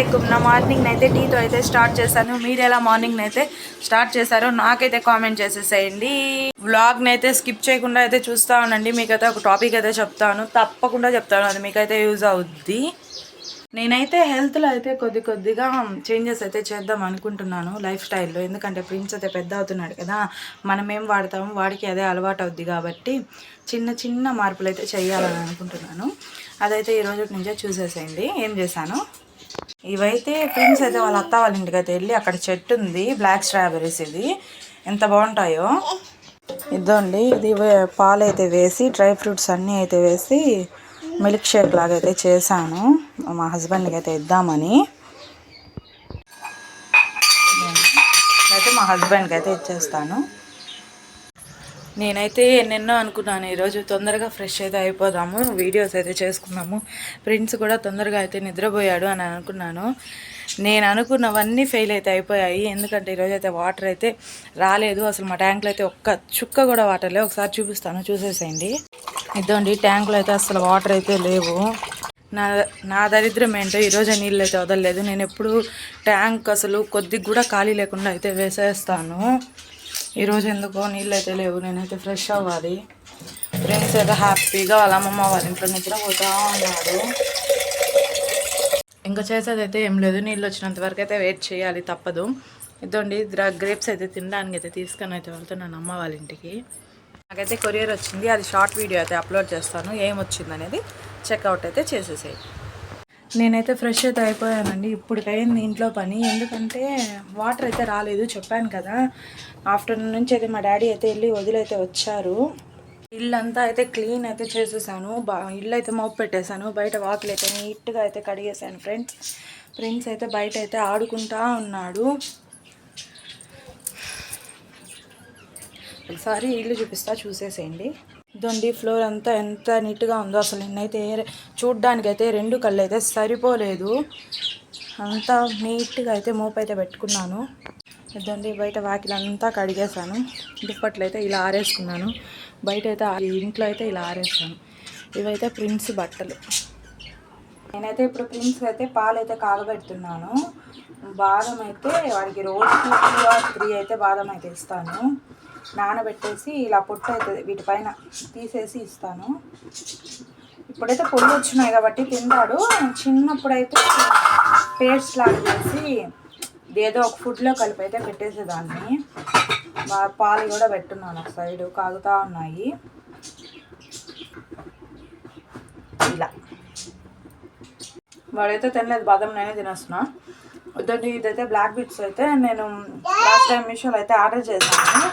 అలైకుమ్ నా మార్నింగ్ అయితే టీతో అయితే స్టార్ట్ చేశాను. మీరు ఎలా మార్నింగ్ అయితే స్టార్ట్ చేశారో నాకైతే కామెంట్ చేసేసేయండి. వ్లాగ్ని అయితే స్కిప్ చేయకుండా అయితే చూస్తూ ఉండండి. మీకైతే ఒక టాపిక్ అయితే చెప్తాను. తప్పకుండా చెప్తాను. అది మీకైతే యూజ్ అవుద్ది. నేనైతే హెల్త్లో అయితే కొద్ది కొద్దిగా చేంజెస్ అయితే చేద్దాం అనుకుంటున్నాను లైఫ్ స్టైల్లో. ఎందుకంటే ప్రిన్స్ అయితే పెద్ద అవుతున్నాడు కదా. మనం ఏం వాడతామో వాడికి అదే అలవాటు అవుద్ది కాబట్టి చిన్న చిన్న మార్పులు అయితే చేయాలని అనుకుంటున్నాను. అదైతే ఈ రోజు నుంచే చూసేసేయండి. ఏం చేశాను? ఇవైతే ఫ్రెండ్స్ అయితే వాళ్ళ అత్త వాళ్ళ ఇంటికి అయితే వెళ్ళి అక్కడ చెట్టు ఉంది బ్లాక్ స్ట్రాబెర్రీస్ ఇది. ఎంత బాగుంటాయో. ఇదండి ఇది పాలు అయితే వేసి డ్రై ఫ్రూట్స్ అన్నీ అయితే వేసి మిల్క్ షేక్ లాగా అయితే చేశాను. మా హస్బెండ్కి అయితే ఇద్దామని. అయితే మా హస్బెండ్కి అయితే ఇచ్చేస్తాను. నేనైతే ఎన్నెన్నో అనుకున్నాను ఈరోజు తొందరగా ఫ్రెష్ అయితే అయిపోదాము వీడియోస్ అయితే చేసుకున్నాము ఫ్రెండ్స్ కూడా తొందరగా అయితే నిద్రపోయాడు అని అనుకున్నాను. నేను అనుకున్నవన్నీ ఫెయిల్ అయితే అయిపోయాయి. ఎందుకంటే ఈరోజు అయితే వాటర్ అయితే రాలేదు. అసలు మా ట్యాంక్లో అయితే ఒక్క చుక్క కూడా వాటర్ లేవు. ఒకసారి చూపిస్తాను చూసేసేయండి. ఇదండి ట్యాంక్లో అయితే అసలు వాటర్ అయితే లేవు. నా నా దరిద్రం ఏంటో ఈరోజు నీళ్ళు అయితే వదలలేదు. నేను ఎప్పుడు ట్యాంక్ అసలు కొద్దిగా కూడా ఖాళీ లేకుండా అయితే వేసేస్తాను. ఈరోజు ఎందుకో నీళ్ళు అయితే లేవు నేనైతే ఫ్రెష్ అవ్వాలి. ఫ్రెండ్స్ అయితే హ్యాపీగా వాళ్ళ అమ్మమ్మ వాళ్ళ ఇంట్లో నిద్ర పోతా ఉన్నాడు. ఇంకా చేసేది అయితే ఏం లేదు నీళ్ళు వచ్చినంత వరకు అయితే వెయిట్ చేయాలి తప్పదు. ఇదండి గ్రేప్స్ అయితే తినడానికి అయితే తీసుకొని అయితే వెళ్తున్నాను అమ్మ వాళ్ళ ఇంటికి. నాకైతే కొరియర్ వచ్చింది అది షార్ట్ వీడియో అయితే అప్లోడ్ చేస్తాను ఏం వచ్చిందనేది చెక్అవుట్ అయితే చేసేసాయి. నేనైతే ఫ్రెష్ అయితే అయిపోయానండి. ఇప్పటికైంది ఇంట్లో పని. ఎందుకంటే వాటర్ అయితే రాలేదు. చెప్పాను కదా. ఆఫ్టర్నూన్ నుంచి అయితే మా డాడీ అయితే వెళ్ళి వదిలైతే వచ్చారు. ఇల్లంతా అయితే క్లీన్ అయితే చేసేసాను. బా ఇల్లు అయితే మోపు పెట్టేశాను. బయట వాకిలు అయితే నీట్గా అయితే కడిగేసాను ఫ్రెండ్స్ ఫ్రెండ్స్ అయితే బయట అయితే ఆడుకుంటా ఉన్నాడు. ఒకసారి ఇల్లు చూపిస్తా చూసేసేయండి. ఇదండి ఫ్లోర్ అంతా ఎంత నీట్గా ఉందో అసలు నిన్నైతే చూడ్డానికైతే అయితే రెండు కళ్ళు అయితే సరిపోలేదు. అంతా నీట్గా అయితే మోపు అయితే పెట్టుకున్నాను. ఇదండి బయట వాకిలంతా కడిగేశాను. దుప్పట్లు అయితే ఇలా ఆరేసుకున్నాను. బయట అయితే ఆ- ఇంట్లో అయితే ఇలా ఆరేసాను ఇవైతే ప్రిన్స్ బట్టలు. నేనైతే ఇప్పుడు ప్రిన్స్ అయితే పాలు అయితే కాగబెడుతున్నాను. బాదం అయితే వాడికి రోజుకి టూ ఆర్ త్రీ అయితే బాదం అయితే ఇస్తాను. నానబెట్టేసి ఇలా పొట్టు అవుతుంది వీటిపైన తీసేసి ఇస్తాను. ఇప్పుడైతే పొళ్ళు వచ్చినాయి కాబట్టి తింటాడు. చిన్నప్పుడైతే పేస్ట్ లాగా చేసి ఏదో ఒక ఫుడ్లో కలిపి అయితే పెట్టేసేదాన్ని. పాలు కూడా పెట్టున్నాను ఒక సైడు కాగుతూ ఉన్నాయి. ఇలా. వాడైతే తినలేదు బాదం నేనే తినేస్తున్నా. వద్దండి ఇదైతే బ్లాక్ బీట్స్ అయితే నేను లాస్ట్ టైం మీషోలో అయితే ఆర్డర్ చేశాను.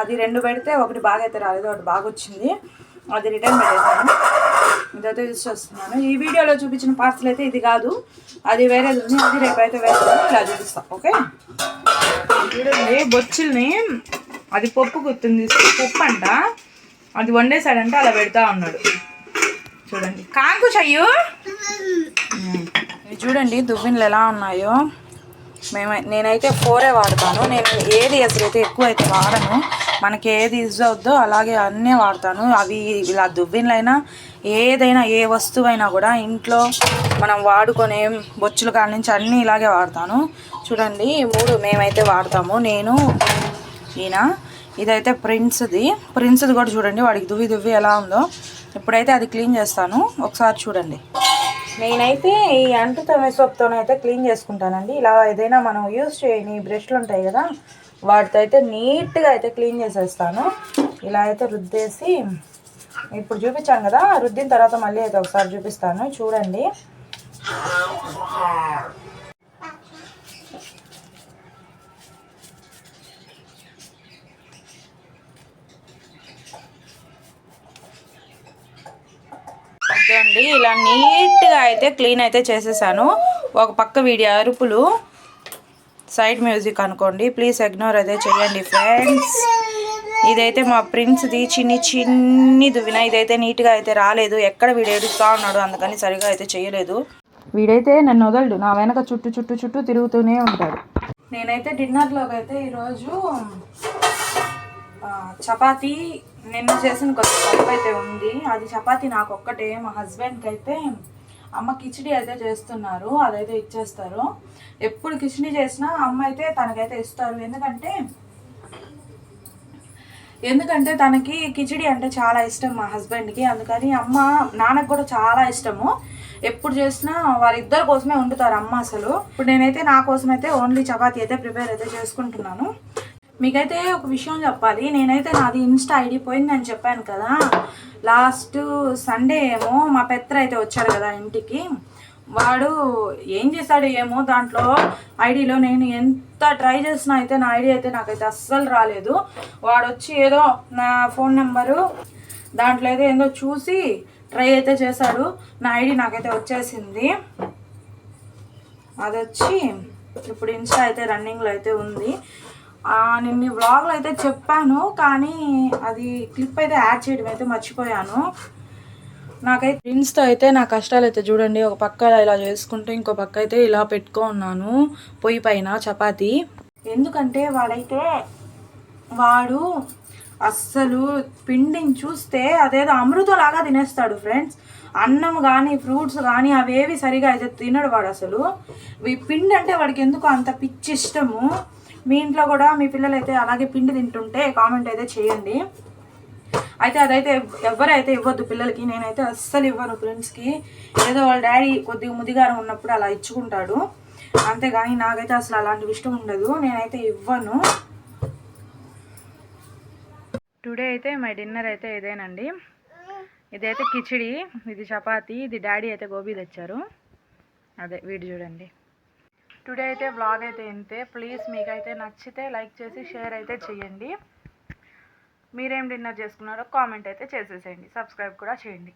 అది రెండు పెడితే ఒకటి బాగా అయితే రాలేదు ఒకటి బాగా వచ్చింది అది రిటర్న్ పెట్టేశాను. ఇదైతే యూజ్ చేస్తున్నాను. ఈ వీడియోలో చూపించిన పార్సల్ అయితే ఇది కాదు. అది వేరేది ఉంది. అది రేపు అయితే వేస్తాను. ఇలా చూపిస్తాం ఓకే? చూడండి బొచ్చుల్ని అది పప్పు గుర్తుంది. పప్పు అంట. అది వండేసాడంటే అలా పెడతా ఉన్నాడు. చూడండి. కాంకు చెయ్యు చూడండి దువ్వెనలు ఎలా ఉన్నాయో. మేము నేనైతే ఫోరే వాడతాను. నేను ఏది అసలు అయితే ఎక్కువ అయితే వాడను. మనకి ఏది యూజ్ అవుద్దో అలాగే అన్నీ వాడతాను. అవి ఇలా దువ్వెనలైనా ఏదైనా ఏ వస్తువైనా కూడా ఇంట్లో మనం వాడుకునే బొచ్చుల కాడ నుంచి అన్నీ ఇలాగే వాడతాను. చూడండి మూడు మేమైతే వాడతాము. నేను ఈయన ఇదైతే ప్రిన్స్ది. ప్రిన్స్ది కూడా చూడండి వాడికి దువ్వి దువ్వి ఎలా ఉందో. ఇప్పుడైతే అది క్లీన్ చేస్తాను. ఒకసారి చూడండి. నేనైతే ఈ అంటు తొమ్మిది సోప్తోనైతే క్లీన్ చేసుకుంటానండి. ఇలా ఏదైనా మనం యూస్ చేయని బ్రష్లు ఉంటాయి కదా వాటితో అయితే నీట్గా అయితే క్లీన్ చేసేస్తాను. ఇలా అయితే రుద్దేసి ఇప్పుడు చూపించాను కదా రుద్దిన తర్వాత మళ్ళీ అయితే ఒకసారి చూపిస్తాను. చూడండి. చూడండి. ఇలా నీట్గా అయితే క్లీన్ అయితే చేసేసాను. ఒక పక్క వీడి అరుపులు. సైడ్ మ్యూజిక్ అనుకోండి. ప్లీజ్ ఇగ్నోర్ అయితే చేయండి ఫ్రెండ్స్ ఇదైతే మా ప్రిన్స్ది చిన్ని చిన్ని దువ్విన ఇదైతే నీట్గా అయితే రాలేదు. ఎక్కడ వీడు ఏడుస్తూ ఉన్నాడు అందుకని సరిగా అయితే చేయలేదు. వీడైతే నన్ను వదలడు. నా వెనక చుట్టూ చుట్టూ చుట్టూ తిరుగుతూనే ఉంటాడు. నేనైతే డిన్నర్లోకి అయితే ఈరోజు చపాతీ నిన్న చేసిన కొత్త పప్పు అయితే ఉంది. అది చపాతీ నాకు ఒక్కటే మా హస్బెండ్కి అయితే అమ్మ కిచిడి అయితే చేస్తున్నారు అదైతే ఇచ్చేస్తారు. ఎప్పుడు కిచిడి చేసినా అమ్మ అయితే తనకైతే ఇస్తారు. ఎందుకంటే ఎందుకంటే తనకి కిచిడి అంటే చాలా ఇష్టం మా హస్బెండ్కి. అందుకని అమ్మ నాన్నకు కూడా చాలా ఇష్టము. ఎప్పుడు చేసినా వాళ్ళిద్దరి కోసమే వండుతారు అమ్మ అసలు. ఇప్పుడు నేనైతే నా కోసం అయితే ఓన్లీ చపాతీ అయితే ప్రిపేర్ అయితే చేసుకుంటున్నాను. మీకైతే ఒక విషయం చెప్పాలి. నేనైతే నాది ఇన్స్టా ఐడి పోయిందని చెప్పాను కదా. లాస్ట్ సండే ఏమో మా పెత్తర అయితే వచ్చాడు కదా ఇంటికి. వాడు ఏం చేశాడు ఏమో దాంట్లో ఐడిలో నేను ఎంత ట్రై చేసినా అయితే నా ఐడి అయితే నాకైతే అస్సలు రాలేదు. వాడు వచ్చి ఏదో నా ఫోన్ నెంబరు దాంట్లో అయితే ఏందో చూసి ట్రై అయితే చేశాడు. నా ఐడి నాకైతే వచ్చేసింది. అది వచ్చి ఇప్పుడు ఇన్స్టా అయితే రన్నింగ్లో అయితే ఉంది. నేను వ్లాగ్లో అయితే చెప్పాను కానీ అది క్లిప్ అయితే యాడ్ చేయడం అయితే మర్చిపోయాను. నాకైతే ఫ్రెండ్స్తో అయితే నా కష్టాలు అయితే చూడండి ఒక పక్క ఇలా చేసుకుంటూ ఇంకో పక్క అయితే ఇలా పెట్టుకో ఉన్నాను పొయ్యి పైన చపాతి. ఎందుకంటే వాడైతే వాడు అస్సలు పిండిని చూస్తే అదేదో అమృతంలాగా తినేస్తాడు ఫ్రెండ్స్ అన్నం కానీ ఫ్రూట్స్ కానీ అవేవి సరిగా అయితే తినడు వాడు అసలు. పిండి అంటే వాడికి ఎందుకు అంత పిచ్చి ఇష్టము. మీ ఇంట్లో కూడా మీ పిల్లలు అయితే అలాగే పిండి తింటుంటే కామెంట్ అయితే చేయండి. అయితే అదైతే ఎవరైతే ఇవ్వద్దు పిల్లలకి నేనైతే అస్సలు ఇవ్వను ఫ్రెండ్స్కి ఏదో వాళ్ళ డాడీ కొద్దిగా ముదిగారం ఉన్నప్పుడు అలా ఇచ్చుకుంటాడు. అంతేగాని నాకైతే అసలు అలాంటి ఇష్టం ఉండదు. నేనైతే ఇవ్వను. టుడే అయితే మై డిన్నర్ అయితే ఇదేనండి. ఇదైతే కిచిడి ఇది చపాతి ఇది డాడీ అయితే గోబీ తెచ్చారు. అదే వీడు చూడండి. టుడే అయితే వ్లాగ్ అయితే ఇంతే. ప్లీజ్ మీకైతే నచ్చితే లైక్ చేసి షేర్ అయితే చేయండి. మీరేం డిన్నర్ చేసుకున్నారో కామెంట్ అయితే చేసేసేయండి. సబ్స్క్రైబ్ కూడా చేయండి.